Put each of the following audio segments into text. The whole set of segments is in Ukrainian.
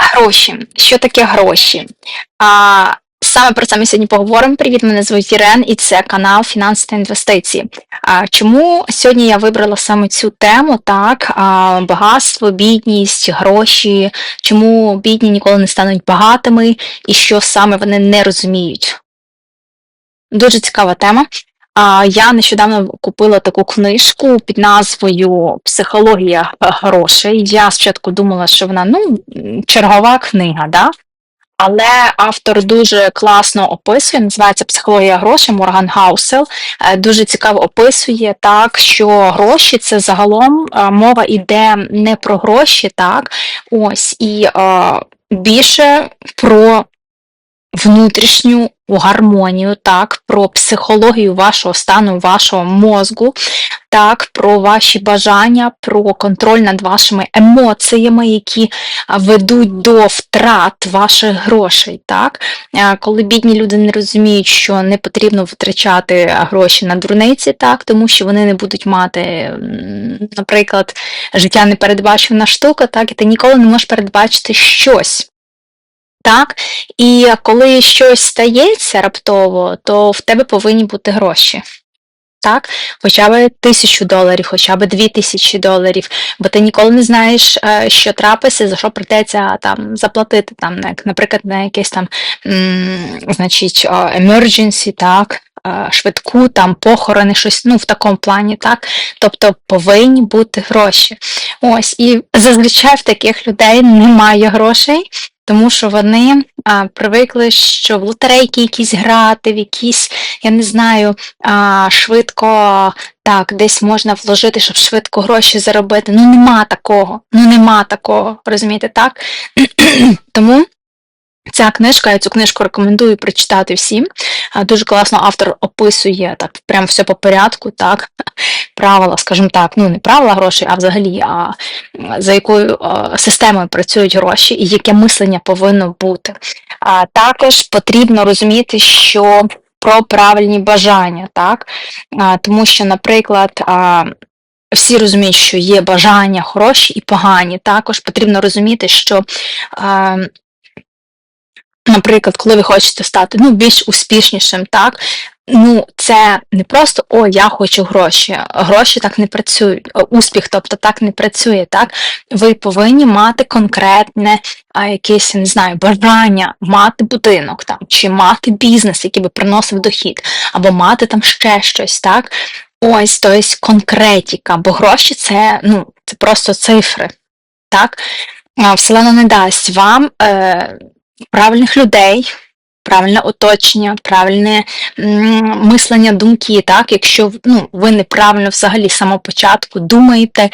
Гроші. Що таке гроші? А, саме про це ми сьогодні поговоримо. Привіт, мене звуть Ірен, і це канал Фінанси та інвестиції. А, чому сьогодні я вибрала саме цю тему? Так, а, багатство, бідність, гроші, чому бідні ніколи не стануть багатими, і що саме вони не розуміють? Дуже цікава тема. Я нещодавно купила таку книжку під назвою Психологія грошей. Я спочатку думала, що вона ну, чергова книга, да? але автор дуже класно описує, називається Психологія грошей Морган Гаусел. Е, Дуже цікаво описує так, що гроші це загалом е, мова йде не про гроші, так, ось, і е, більше про внутрішню гармонію, так, про психологію вашого стану, вашого мозку, так, про ваші бажання, про контроль над вашими емоціями, які ведуть до втрат ваших грошей. Так? Коли бідні люди не розуміють, що не потрібно витрачати гроші на дурниці, так, тому що вони не будуть мати, наприклад, життя непередбачувана штука, так, і ти ніколи не можеш передбачити щось. Так, і коли щось стається раптово, то в тебе повинні бути гроші. Так, хоча б тисячу доларів, хоча б дві тисячі доларів, бо ти ніколи не знаєш, е, що трапиться, за що прийдеться там заплатити, там, наприклад, на якесь там, значить, emergency, так, е, швидку, там, похорони, щось, ну, в такому плані, так. Тобто повинні бути гроші. Ось, і зазвичай в таких людей немає грошей, тому що вони а, привикли, що в лотерейки якісь грати, в якісь, я не знаю, а, швидко так, десь можна вложити, щоб швидко гроші заробити. Ну нема такого. Ну нема такого. Розумієте, так? Тому. Ця книжка, я цю книжку рекомендую прочитати всім. Дуже класно автор описує так, прям все по порядку, так, правила, скажімо так, ну не правила грошей, а взагалі, а за якою системою працюють гроші і яке мислення повинно бути. А також потрібно розуміти, що про правильні бажання, так? А, тому що, наприклад, а, всі розуміють, що є бажання хороші і погані. Також потрібно розуміти, що. А, Наприклад, коли ви хочете стати ну, більш успішнішим, так, ну це не просто о, я хочу гроші. Гроші так не працюють, успіх, тобто так не працює. Так? Ви повинні мати конкретне а, якесь, не знаю, бажання мати будинок там, чи мати бізнес, який би приносив дохід, або мати там ще щось, так? Ось, тобто конкретіка, бо гроші це, ну, це просто цифри. Так? Вселена не дасть вам. Е, правильних людей, правильне оточення, правильне мислення, думки, так, якщо ну, ви неправильно взагалі з самого початку думаєте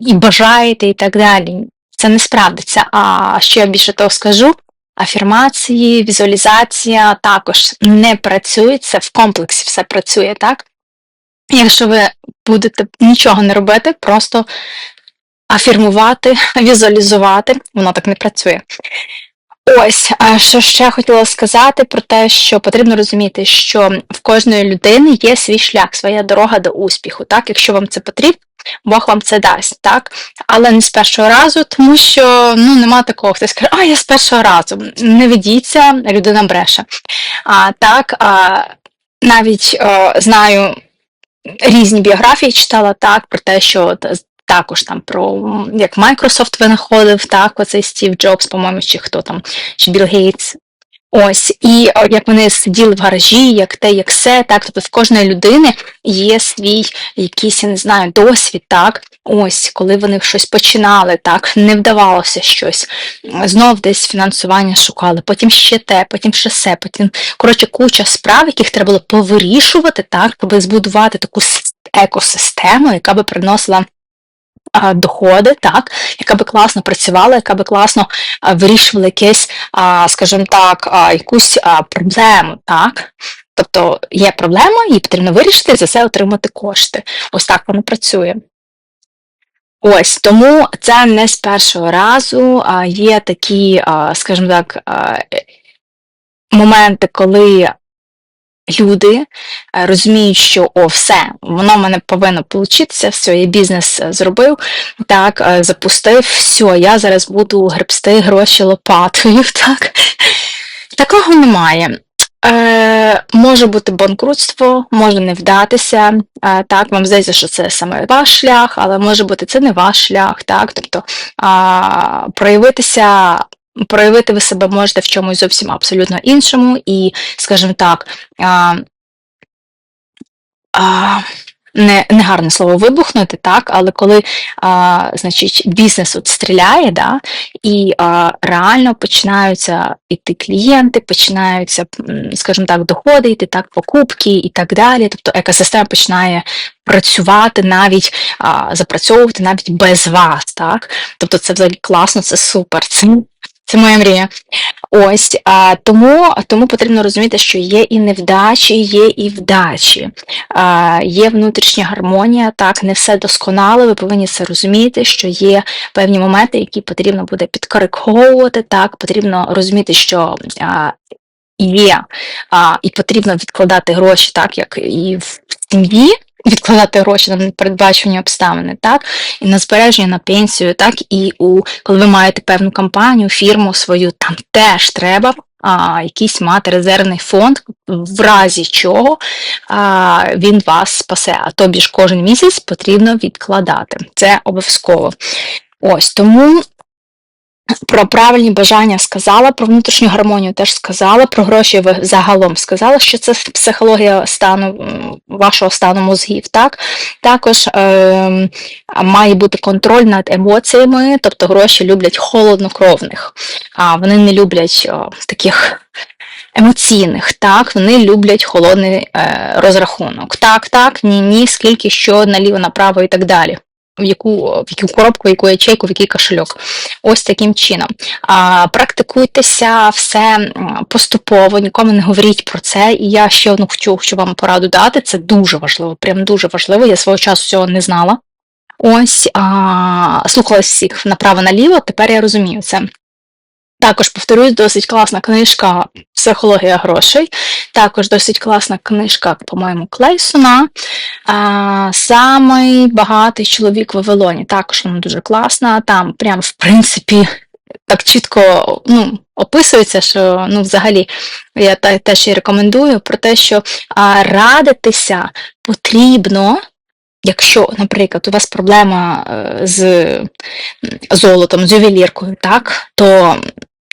і бажаєте, і так далі, це не справдиться. А що я більше того скажу? Афірмації, візуалізація також не працюють, це в комплексі все працює, так? Якщо ви будете нічого не робити, просто афірмувати, візуалізувати, воно так не працює. Ось, що ще хотіла сказати про те, що потрібно розуміти, що в кожної людини є свій шлях, своя дорога до успіху. Так, якщо вам це потрібно, Бог вам це дасть, так? Але не з першого разу, тому що ну нема такого, хтось каже, а я з першого разу. Не ведіться, людина бреше. А так, а, навіть а, знаю різні біографії читала так про те, що також там про як Microsoft винаходив, так, оцей Стів Джобс, по-моєму, чи хто там, чи Білл Гейтс. Ось, і як вони сиділи в гаражі, як те, як все, так, тобто в кожної людини є свій якийсь, я не знаю, досвід, так, ось, коли вони щось починали, так, не вдавалося щось, знов десь фінансування шукали, потім ще те, потім ще все, потім, коротше, куча справ, яких треба було повирішувати, так, щоб збудувати таку екосистему, яка би приносила доходи, так, яка би класно працювала, яка би класно вирішувала якесь, скажімо так, якусь проблему, так. Тобто є проблема, її потрібно вирішити, і за це отримати кошти. Ось так воно працює. Ось тому це не з першого разу. Є такі, скажімо так, е, моменти, коли люди е, розуміють, що о, все, воно в мене повинно получитися, все, я бізнес е, зробив, так, е, запустив, все, я зараз буду гребсти гроші лопатою. Так? Такого немає. Е, може бути банкрутство, може не вдатися. Е, так, вам здається, що це саме ваш шлях, але може бути це не ваш шлях. Так? Тобто а, проявитися, проявити ви себе можете в чомусь зовсім абсолютно іншому, і, скажімо так, а, а, не, не гарне слово вибухнути, так, але коли а, значить, бізнес от стріляє, да, і а, реально починаються йти клієнти, починаються, скажімо так, доходи, йти так, покупки і так далі. Тобто екосистема починає працювати навіть а, запрацьовувати навіть без вас. так. Тобто це взагалі класно, це супер. Це, це моя мрія. Ось а, тому, тому потрібно розуміти, що є і невдачі, є і вдачі, а, є внутрішня гармонія, так, не все досконало, ви повинні це розуміти, що є певні моменти, які потрібно буде підкориговувати, так, потрібно розуміти, що а, є, а, і потрібно відкладати гроші, так, як і в сім'ї. Відкладати гроші на непередбачені обставини, так, і на збереження на пенсію, так, і у коли ви маєте певну компанію, фірму свою, там теж треба а, якийсь мати резервний фонд, в разі чого а, він вас спасе. А тобі ж кожен місяць потрібно відкладати. Це обов'язково. Ось тому про правильні бажання сказала, про внутрішню гармонію теж сказала, про гроші ви загалом сказала, що це психологія стану вашого стану мозгів. Так? Також е, має бути контроль над емоціями, тобто гроші люблять холоднокровних, а вони не люблять о, таких. Емоційних, так, вони люблять холодний е, розрахунок. Так, так, ні, ні, скільки що наліво, направо і так далі в яку в яку коробку, в яку ячейку, в який кошельок. Ось таким чином. А, Практикуйтеся все поступово, нікому не говоріть про це. І я ще одну хочу, хочу вам пораду дати. Це дуже важливо, прям дуже важливо. Я свого часу цього не знала. Ось а, слухала всіх направо-наліво, тепер я розумію це. Також повторюсь, досить класна книжка Психологія грошей. Також досить класна книжка, по-моєму, Клейсона. Самий багатий чоловік в Вавилоні. Також вона дуже класна. Там, прям, в принципі, так чітко ну, описується, що ну, взагалі я теж і рекомендую про те, що а, радитися потрібно. Якщо, наприклад, у вас проблема е, з золотом, з ювеліркою, так, то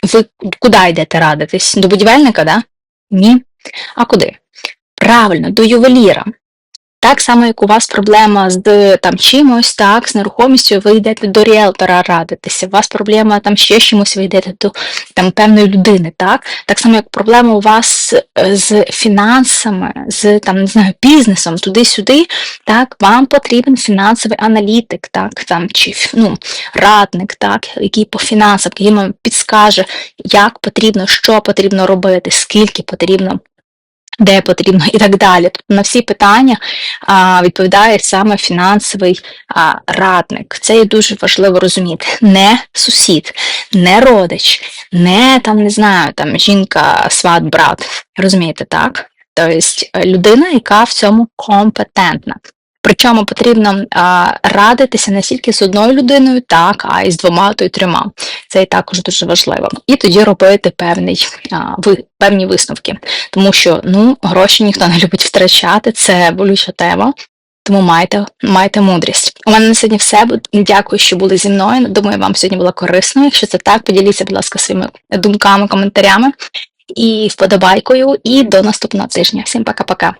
ви куди йдете радитись? До будівельника, да? Ні. А куди? Правильно, до ювеліра. Так само, як у вас проблема з там чимось, так, з нерухомістю, ви йдете до ріелтора радитися. У вас проблема там ще чимось, ви йдете до там певної людини, так? Так само, як проблема у вас е, з фінансами, з там, не знаю, бізнесом, туди-сюди, так, вам потрібен фінансовий аналітик, так, там, чи ну, радник, так, який по фінансам, який вам підскаже, як потрібно, що потрібно робити, скільки потрібно де потрібно і так далі. Тобто на всі питання а, відповідає саме фінансовий а, радник. Це є дуже важливо розуміти. Не сусід, не родич, не там не знаю, там жінка, сват, брат. Розумієте, так? Тобто людина, яка в цьому компетентна. Причому потрібно а, радитися не тільки з одною людиною, так, а й з двома то й трьома. Це і також дуже важливо. І тоді робити певний, а, ви, певні висновки. Тому що ну, гроші ніхто не любить втрачати, це болюча тема. Тому майте майте мудрість. У мене на сьогодні все. Дякую, що були зі мною. Думаю, вам сьогодні було корисно. Якщо це так, поділіться, будь ласка, своїми думками, коментарями і вподобайкою. І до наступного тижня. Всім пока-пока.